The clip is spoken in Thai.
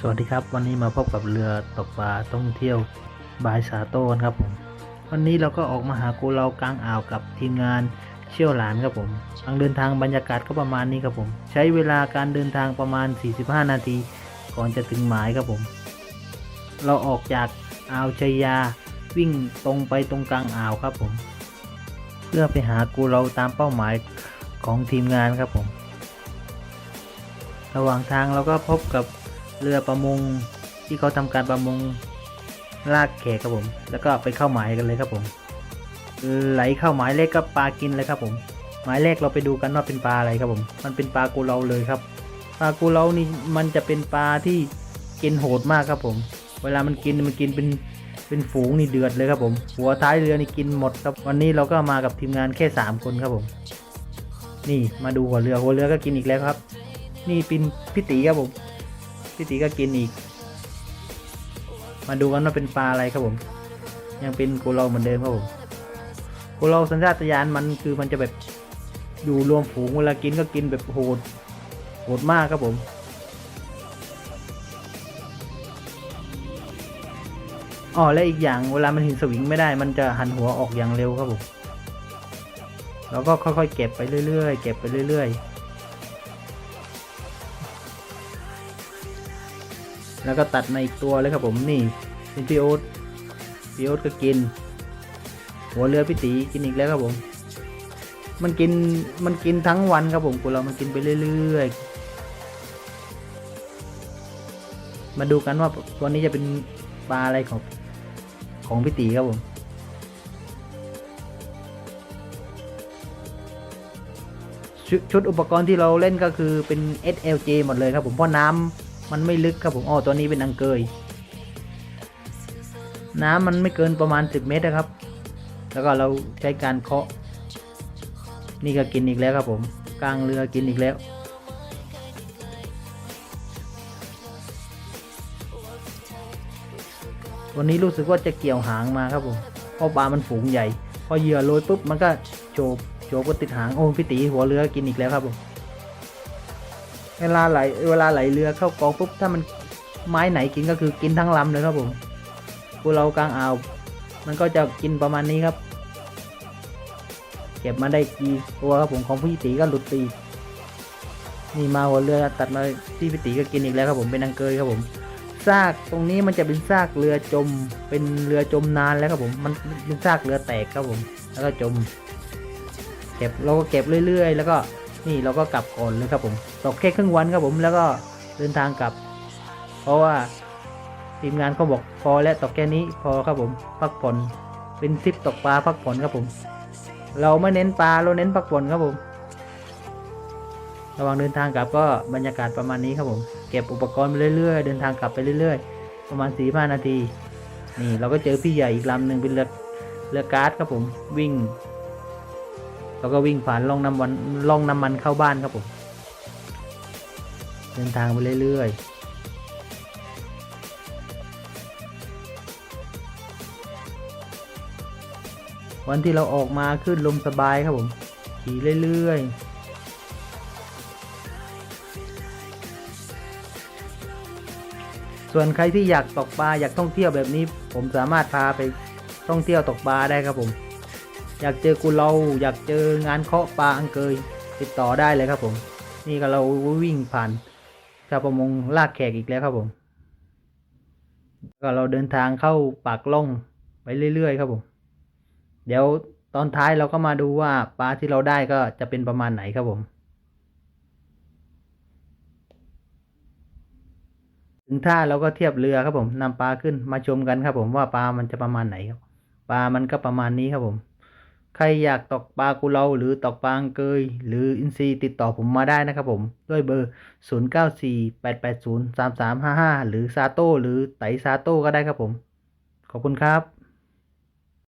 สวัสดีครับ วันนี้มาพบกับเรือตกปลาท่องเที่ยวบายสาโต้นครับผมวันนี้เราก็ออกมาหากูเรากลางอ่าวกับทีมงานเชี่ยวหลานครับผมทางเดินทางบรรยากาศก็ประมาณนี้ครับผม ใช้เวลาการเดินทางประมาณ 45 นาที ก่อนจะถึงหมายครับผม เราออกจากอ่าวชัยยาวิ่งตรงไปตรงกลางอ่าวครับผม เพื่อไปหากูเราตามเป้าหมายของทีมงานครับผม ระหว่างทางเราก็พบกับ เรือประมงที่เขาทำการประมงลากแขกครับผม แล้วก็ไปเข้าหมายกันเลยครับผมไหลเข้าหมายเลขก็ปลากินเลยครับผม หมายเลขเราไปดูกันว่าเป็นปลาอะไรครับผม มันเป็นปลากูเลาเลยครับ ปลากูเลานี่มันจะเป็นปลาที่กินโหดมากครับผม เวลามันกินมันกินเป็นเป็นฝูงนี่เดือดเลยครับผม หัวท้ายเรือนี่กินหมดครับ วันนี้เราก็มากับทีมงานแค่สามคนครับผม นี่มาดูหัวเรือหัวเรือก็กินอีกแล้วครับ นี่เป็นพี่ตีครับผม พี่ตีก็กินอีก มาดูกันว่าเป็นปลาอะไรครับผม ยังเป็นกูเราเหมือนเดิมครับผมกูเราสัญชาตญาณมันคือมันจะแบบอยู่รวมฝูงเวลากินก็กินแบบโหดโหดมากครับผมอ๋อและอีกอย่างเวลามันเห็นสวิงไม่ได้ มันจะหันหัวออกอย่างเร็วครับผมแล้วก็ค่อยๆเก็บไปเรื่อยๆ เก็บไปเรื่อยๆ แล้วก็ตัดมาอีกตัวเลยครับผมนี่เป็นพี่โอ๊ตพี่โอ๊ตก็กิน หัวเรือพี่ตีกินอีกแล้วครับผม มันกินมันกินทั้งวันครับผมกูเรามันกินไปเรื่อยๆ มาดูกันว่าวันนี้จะเป็นปลาอะไรของของพี่ตีครับผมชุดชุดอุปกรณ์ที่เราเล่นก็คือเป็น SLJ หมดเลยครับผมเพราะน้ำ มันไม่ลึกครับผมอ๋อตัวนี้เป็นอังเกย น้ำมันไม่เกินประมาณ 10 เมตรนะครับ แล้วก็เราใช้การเคาะ นี่ก็กินอีกแล้วครับผมกลางเรือกินอีกแล้ว วันนี้รู้สึกว่าจะเกี่ยวหางมาครับผมเพราะปลามันฝูงใหญ่ พอเหยื่อโรยปุ๊บมันก็โฉบโฉบก็ติดหางโอ้พี่ตีหัวเรือกินอีกแล้วครับผม เวลาไหลเวลาไหลเรือเข้ากองปุ๊บถ้ามันไม้ไหนกินก็คือกินทั้งลำเลยครับผมพวกเรากลางอ่าวมันก็จะกินประมาณนี้ครับ เก็บมาได้กี่ตัวครับผมของพี่ตีก็หลุดตีนี่มาหัวเรือตัดมาที่พี่ตีก็กินอีกแล้วครับผมเป็นอังเกยครับผมซากตรงนี้มันจะเป็นซากเรือจม เป็นเรือจมนานแล้วครับผม มันเป็นซากเรือแตกครับผม แล้วก็จม เก็บเราก็เก็บเรื่อย ๆ แล้วก็ นี่เราก็กลับก่อนเลยครับผมตกแค่ครึ่งวันครับผมแล้วก็เดินทางกลับ เพราะว่าทีมงานเขาบอกพอแล้วตกแค่นี้พอครับผมพักผ่อนเป็นทริปตกปลาพักผ่อนครับผม เราไม่เน้นปลาเราเน้นพักผ่อนครับผม ระหว่างเดินทางกลับก็บรรยากาศประมาณนี้ครับผม เก็บอุปกรณ์ไปเรื่อยๆ เดินทางกลับไปเรื่อยๆ ประมาณสี่ห้านาที นี่เราก็เจอพี่ใหญ่อีกลำหนึ่งเป็นเรือเรือการ์ดครับผมวิ่ง แล้วก็วิ่งผ่านล่องน้ำวันล่องน้ำมันเข้าบ้านครับผมเดินทางไปเรื่อยๆวันที่เราออกมาขึ้นลมสบายครับผม ขี่เรื่อยๆ ส่วนใครที่อยากตกปลาอยากท่องเที่ยวแบบนี้ ผมสามารถพาไปท่องเที่ยวตกปลาได้ครับผม อยากเจอกูเราอยากเจองานเคาะปลาอังเกยติดต่อได้เลยครับผม นี่ก็เราวิ่งผ่านชาวประมงลากแขกอีกแล้วครับผม ก็เราเดินทางเข้าปากล่องไปเรื่อยๆครับผม เดี๋ยวตอนท้ายเราก็มาดูว่าปลาที่เราได้ก็จะเป็นประมาณไหนครับผม ถึงท่าเราก็เทียบเรือครับผมนำปลาขึ้นมาชมกันครับผมว่าปลามันจะประมาณไหนครับ ปลามันก็ประมาณนี้ครับผม ใครอยากตกปลากุเลาหรือตกปลาอังเกย หรืออินทรีติดต่อผมมาได้นะครับผมด้วยเบอร์ 0948803355 หรือซาโต้หรือไตซาโต้ก็ได้ครับผม ขอบคุณครับ